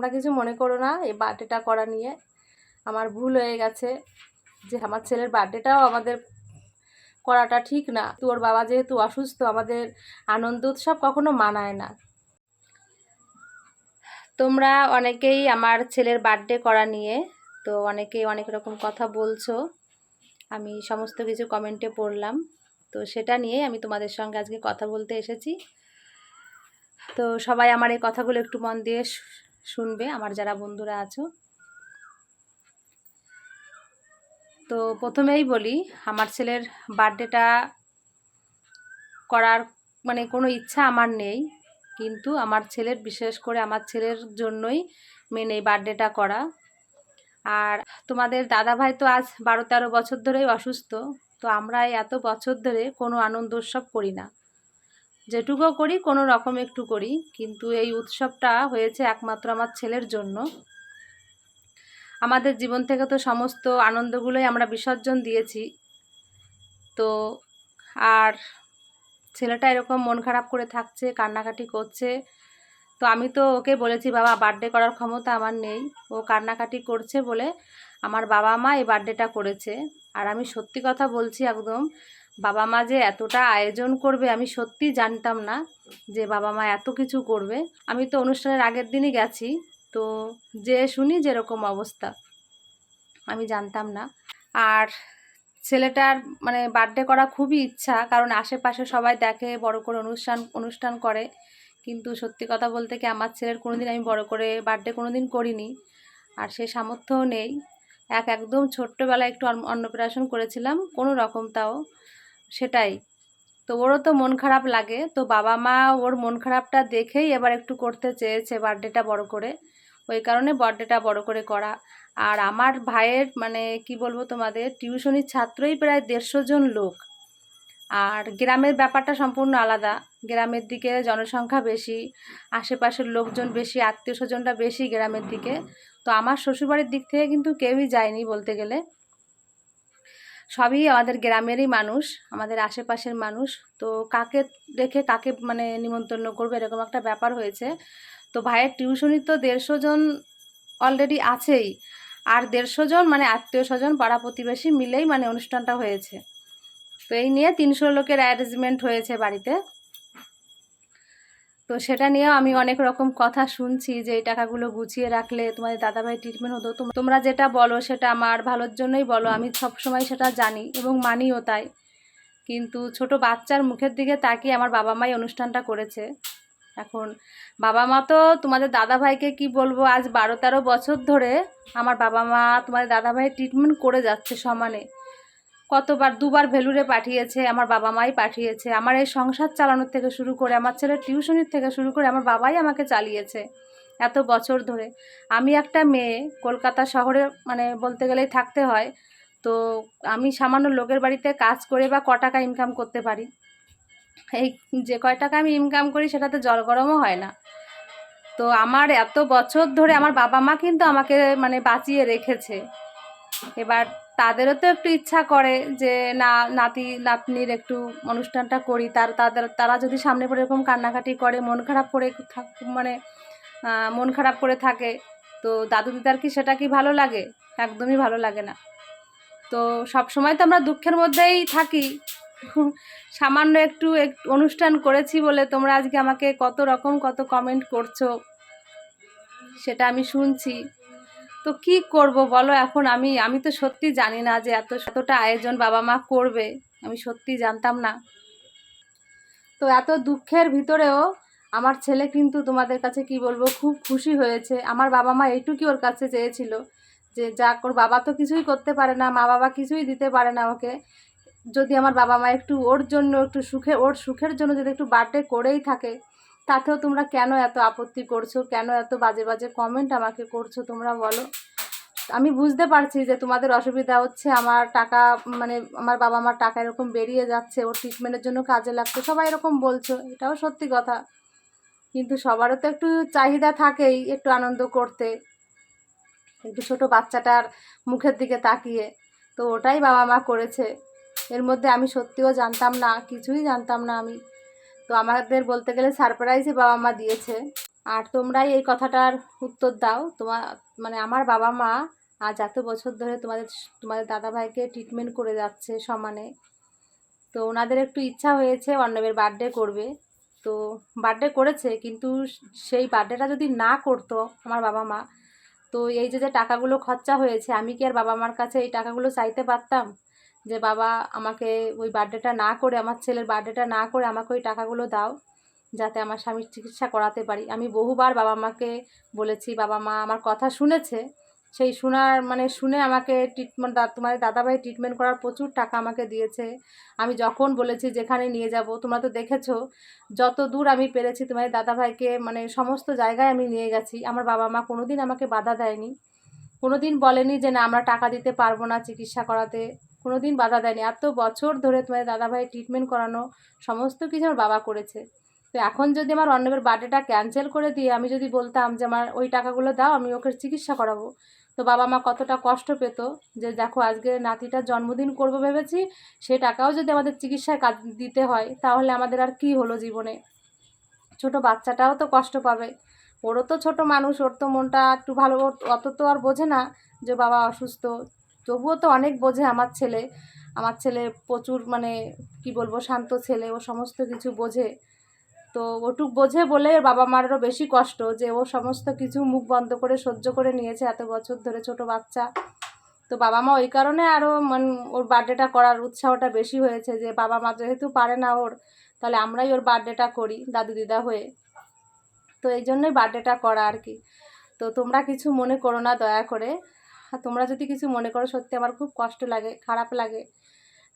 তোমরা কিছু মনে করো না, এই বার্থডেটা করা নিয়ে। আমার ভুল হয়ে গেছে যে আমার ছেলের বার্থডেটাও আমাদের করাটা ঠিক না। তোর বাবা যেহেতু অসুস্থ, আমাদের আনন্দ উৎসব কখনো মানায় না। তোমরা অনেকেই আমার ছেলের বার্থডে করা নিয়ে, তো অনেকেই অনেক রকম কথা বলছো। আমি সমস্ত কিছু কমেন্টে পড়লাম। তো সেটা নিয়ে আমি তোমাদের সঙ্গে আজকে কথা বলতে এসেছি। তো সবাই আমার এই কথাগুলো একটু মন দিয়ে শুনবে, আমার যারা বন্ধুরা আছো। তো প্রথমেই বলি, আমার ছেলের বার্থডেটা করার মানে কোনো ইচ্ছা আমার নেই, কিন্তু আমার ছেলের, বিশেষ করে আমার ছেলের জন্যই মেন এই বার্থডেটা করা। আর তোমাদের দাদাভাই তো আজ বারো তেরো বছর ধরেই অসুস্থ, তো আমরা এত বছর ধরে কোনো আনন্দ উৎসব করি না। যেটুকু করি, কোনো রকম একটু করি। কিন্তু এই উৎসবটা হয়েছে একমাত্র আমার ছেলের জন্য। আমাদের জীবন থেকে তো সমস্ত আনন্দগুলোই আমরা বিসর্জন দিয়েছি। তো আর ছেলেটা এরকম মন খারাপ করে থাকছে, কান্নাকাটি করছে। তো আমি তো ওকে বলেছি, বাবা বার্থডে করার ক্ষমতা আমার নেই। ও কান্নাকাটি করছে বলে আমার বাবা মা এই বার্থডেটা করেছে। আর আমি সত্যি কথা বলছি একদম বাবা মা যে এতটা আয়োজন করবে আমি সত্যি জানতাম না যে বাবা মা এত কিছু করবে। আমি তো অনুষ্ঠানের আগের দিনই গেছি, তো যে শুনি যেরকম অবস্থা, আমি জানতাম না। আর ছেলেটার মানে বার্থডে করা খুবই ইচ্ছা, কারণ আশেপাশে সবাই দেখে, বড় করে অনুষ্ঠান অনুষ্ঠান করে। কিন্তু সত্যি কথা বলতে কি আমার ছেলের কোনোদিন আমি বড় করে বার্থডে কোনোদিন করিনি। আর সে সামর্থ্যও নেই। এক একদম ছোট্টবেলায় একটু অন্নপ্রাশন করেছিলাম, কোনো রকম তাও। সেটাই। তো ওরও তো মন খারাপ লাগে। তো বাবা মা ওর মন খারাপটা দেখেই এবার একটু করতে চেয়েছে বার্থডেটা বড় করে। ওই কারণে বার্থডেটা বড় করে করা। আর আমার ভাইয়ের মানে কি বলব তোমাদের, টিউশনির ছাত্রই প্রায় দেড়শো জন লোক। আর গ্রামের ব্যাপারটা সম্পূর্ণ আলাদা। গ্রামের দিকে জনসংখ্যা বেশি, আশেপাশের লোকজন বেশি, আত্মীয় স্বজনটা বেশি গ্রামের দিকে। তো আমার শ্বশুরবাড়ির দিক থেকে কিন্তু কেউই যায়নি বলতে গেলে। সবই আমাদের গ্রামেরই মানুষ, আমাদের আশেপাশের মানুষ। তো কাকে রেখে কাকে মানে নিমন্ত্রণ করবে এরকম একটা ব্যাপার হয়েছে। তো ভাইয়ের টিউশনই তো দেড়শো জন অলরেডি আছেই। আর দেড়শো জন মানে আত্মীয় স্বজন, পাড়া প্রতিবেশী মিলেই মানে অনুষ্ঠানটা হয়েছে। তো এই নিয়ে তিনশো লোকের অ্যারেঞ্জমেন্ট হয়েছে বাড়িতে। তো সেটা নিয়েও আমি অনেক রকম কথা শুনছি যে এই টাকাগুলো গুছিয়ে রাখলে তোমাদের দাদাভাই ট্রিটমেন্ট হতো। তোম- তোমরা যেটা বলো সেটা আমার ভালোর জন্যই বলো। আমি সবসময় সেটা জানি এবং মানিও তাই। কিন্তু ছোট বাচ্চার মুখের দিকে তাকিয়ে আমার বাবা মাই অনুষ্ঠানটা করেছে। এখন বাবা মা তো তোমাদের দাদাভাইকে কি বলব, আজ বারো তেরো বছর ধরে আমার বাবা মা তোমাদের দাদাভাই ট্রিটমেন্ট করে যাচ্ছে সমানে। কতবার, দুবার ভেলুরে পাঠিয়েছে, আমার বাবা মাই পাঠিয়েছে, আমার এই সংসার চালানোর থেকে শুরু করে, আমার ছেলের টিউশনির থেকে শুরু করে, আমার বাবাই আমাকে চালিয়েছে এত বছর ধরে। আমি একটা মেয়ে, কলকাতা শহরে মানে বলতে গেলেই থাকতে হয়, তো আমি সামান্য লোকের বাড়িতে কাজ করে বা ক টাকা ইনকাম করতে পারি। এই যে কয় টাকা আমি ইনকাম করি সেটাতে জল গরমও হয় না। তো আমার এত বছর ধরে আমার বাবা মা কিন্তু আমাকে মানে বাঁচিয়ে রেখেছে। এবার তাদেরও তো একটু ইচ্ছা করে যে, না, নাতি, নাতনির একটু অনুষ্ঠানটা করি। তার, তাদের, তারা যদি সামনে পড়ে এরকম কান্নাকাটি করে, মন খারাপ করে মানে মন খারাপ করে থাকে, তো দাদু দিদার কি সেটা কি ভালো লাগে? একদমই ভালো লাগে না। তো সব সময় তো আমরা দুঃখের মধ্যেই থাকি। সামান্য একটু, এক- অনুষ্ঠান করেছি বলে তোমরা আজকে আমাকে কত রকম, কত কমেন্ট করছ, সেটা আমি শুনছি। তো কি করব বলো এখন আমি আমি তো সত্যি জানি না যে এত এতটা আয়োজন বাবা মা করবে, আমি সত্যি জানতাম না। তো এত দুঃখের ভিতরেও আমার ছেলে কিন্তু তোমাদের কাছে কি বলব, খুব খুশি হয়েছে। আমার বাবা মা এইটুকুই ওর কাছে চেয়েছিল যে যাক ওর বাবা তো কিছুই করতে পারে না, মা বাবা কিছুই দিতে পারে না ওকে। যদি আমার বাবা মা একটু ওর জন্য, একটু সুখে, ওর সুখের জন্য যদি একটু বার্থডে করেই থাকে তাতেও তোমরা কেন এত আপত্তি করছ? কেন এত বাজে বাজে কমেন্ট আমাকে করছ তোমরা বলো? আমি বুঝতে পারছি যে তোমাদের অসুবিধা হচ্ছে, আমার টাকা মানে আমার বাবা মার টাকা এরকম বেরিয়ে যাচ্ছে, ওর ট্রিটমেন্টের জন্য কাজে লাগছে, সবাই এরকম বলছো, এটাও সত্যি কথা। কিন্তু সবারও তো একটু চাহিদা থাকেই একটু আনন্দ করতে, একটু ছোট বাচ্চাটার মুখের দিকে তাকিয়ে। তো ওটাই বাবা মা করেছে। এর মধ্যে আমি সত্যিও জানতাম না, কিছুই জানতাম না আমি। তো আমাদের বলতে গেলে সারপ্রাইজই বাবা মা দিয়েছে। আর তোমরাই এই কথাটার উত্তর দাও। তোমার মানে আমার বাবা মা আজ এত বছর ধরে তোমাদের তোমাদের দাদাভাইকে ট্রিটমেন্ট করে যাচ্ছে সমানে। তো ওনাদের একটু ইচ্ছা হয়েছে অর্ণবের বার্থডে করবে। তো বার্থডে করেছে, কিন্তু সেই বার্থডেটা যদি না করতো আমার বাবা মা, তো এই যে যে টাকাগুলো খরচা হয়েছে, আমি কি আর বাবা মার কাছে এই টাকাগুলো চাইতে পারতাম? যে, বাবা, আমাকে ওই বার্থডেটা না করে, আমার ছেলের বার্থডেটা না করে আমাকে ওই টাকাগুলো দাও, যাতে আমার স্বামীর চিকিৎসা করাতে পারি। আমি বহুবার বাবা মাকে বলেছি, বাবা মা, আমার কথা শুনেছে। সেই শোনার মানে শুনে আমাকে ট্রিটমেন্ট তোমাদের দাদাভাই ট্রিটমেন্ট করার প্রচুর টাকা আমাকে দিয়েছে। আমি যখন বলেছি, যেখানে নিয়ে যাব, তোমরা তো দেখেছ, যত দূর আমি পেরেছি, তোমাদের দাদাভাইকে মানে সমস্ত জায়গায় আমি নিয়ে গেছি। আমার বাবা মা কোনো দিন আমাকে বাধা দেয়নি। কোনো দিন বলেনি যে, না, আমরা টাকা দিতে পারব না চিকিৎসা করাতে। কোনো দিন বাধা দেয়নি। এত বছর ধরে তোমাদের দাদাভাই ট্রিটমেন্ট করানো সমস্ত কিছু আমার বাবা করেছে। তো এখন যদি আমার অন্নবের বার্থডেটা ক্যান্সেল করে দিয়ে আমি যদি বলতাম যে আমার ওই টাকাগুলো দাও, আমি ওকে চিকিৎসা করাবো। তো বাবা মা কতটা কষ্ট পেত যে দেখো আজকে নাতিটার জন্মদিন করব ভেবেছি, সে টাকাও যদি আমাদের চিকিৎসায় কাজ দিতে হয়, তাহলে আমাদের আর কি হলো জীবনে? ছোট বাচ্চাটাও তো কষ্ট পাবে। ওরও তো ছোট মানুষ, ওর তো মনটা একটু ভালো অত তো আর বোঝে না যে বাবা অসুস্থ। তবুও তো অনেক বোঝে আমার ছেলে। আমার ছেলে প্রচুর মানে কি বলব, শান্ত ছেলে, ও সমস্ত কিছু বোঝে। তো ওটুক বোঝে বলে বাবা মারও বেশি কষ্ট যে ও সমস্ত কিছু মুখ বন্ধ করে সহ্য করে নিয়েছে এত বছর ধরে ছোট বাচ্চা। তো বাবা মা ওই কারণে আরও মানে ওর বার্থডেটা করার উৎসাহটা বেশি হয়েছে যে বাবা মা যেহেতু পারে না ওর, তাহলে আমরাই ওর বার্থডেটা করি দাদু দিদা হয়ে। তো এই জন্যই বার্থডেটা করা আর কি। তো তোমরা কিছু মনে করো না দয়া করে। তোমরা যদি কিছু মনে করো, সত্যি আমার খুব কষ্ট লাগে, খারাপ লাগে।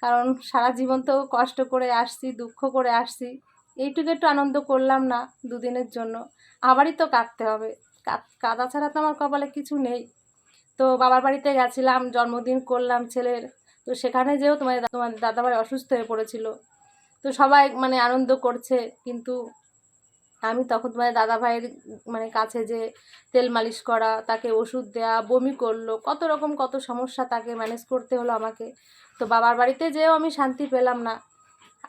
কারণ সারা জীবন তো কষ্ট করে আসছি, দুঃখ করে আসছি। এইটুকু একটু আনন্দ করলাম না দুদিনের জন্য। আবারই তো কাঁদতে হবে। কাঁদ- ছাড়া তো আমার কপালে কিছু নেই। তো বাবার বাড়িতে গেছিলাম, জন্মদিন করলাম ছেলের। তো সেখানে যেও তোমার তোমার দাদাভাই অসুস্থ হয়ে পড়েছিল। তো সবাই মানে আনন্দ করছে, কিন্তু আমি তখন তোমার দাদা ভাইয়ের মানে কাছে যে তেল মালিশ করা, তাকে ওষুধ দেওয়া বমি করল, কত রকম কত সমস্যা তাকে ম্যানেজ করতে হলো আমাকে। তো বাবার বাড়িতে যেও আমি শান্তি পেলাম না।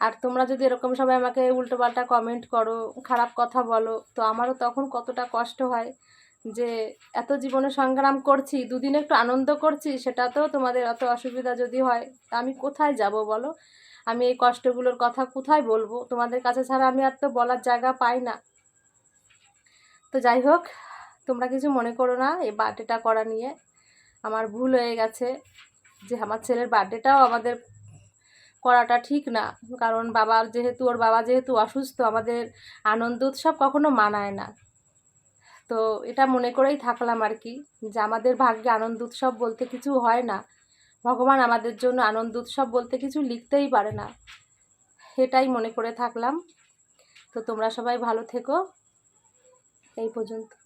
আর তোমরা যদি এরকম সবাই আমাকে উল্টোপাল্টা কমেন্ট করো, খারাপ কথা বলো, তো আমারও তখন কতটা কষ্ট হয় যে এত জীবনে সংগ্রাম করছি, দুদিন একটু আনন্দ করছি, সেটাতেও তোমাদের অত অসুবিধা যদি হয়, তা আমি কোথায় যাব বলো? আমি এই কষ্টগুলোর কথা কোথায় বলব? তোমাদের কাছে ছাড়া আমি আর তো বলার জায়গা পাই না। তো যাই হোক, তোমরা কিছু মনে করো না, এই বার্থডেটা করা নিয়ে। আমার ভুল হয়ে গেছে যে আমার ছেলের বার্থডেটাও আমাদের করাটা ঠিক না। কারণ বাবা যেহেতু, ওর বাবা যেহেতু অসুস্থ, আমাদের আনন্দ উৎসব কখনো মানায় না। তো এটা মনে করেই থাকলাম আর কি যে আমাদের ভাগ্যে আনন্দ উৎসব বলতে কিছু হয় না। ভগবান আমাদের জন্য আনন্দ উৎসব বলতে কিছু লিখতেই পারে না। এটাই মনে করে থাকলাম। তো তোমরা সবাই ভালো থেকো। এই পর্যন্ত।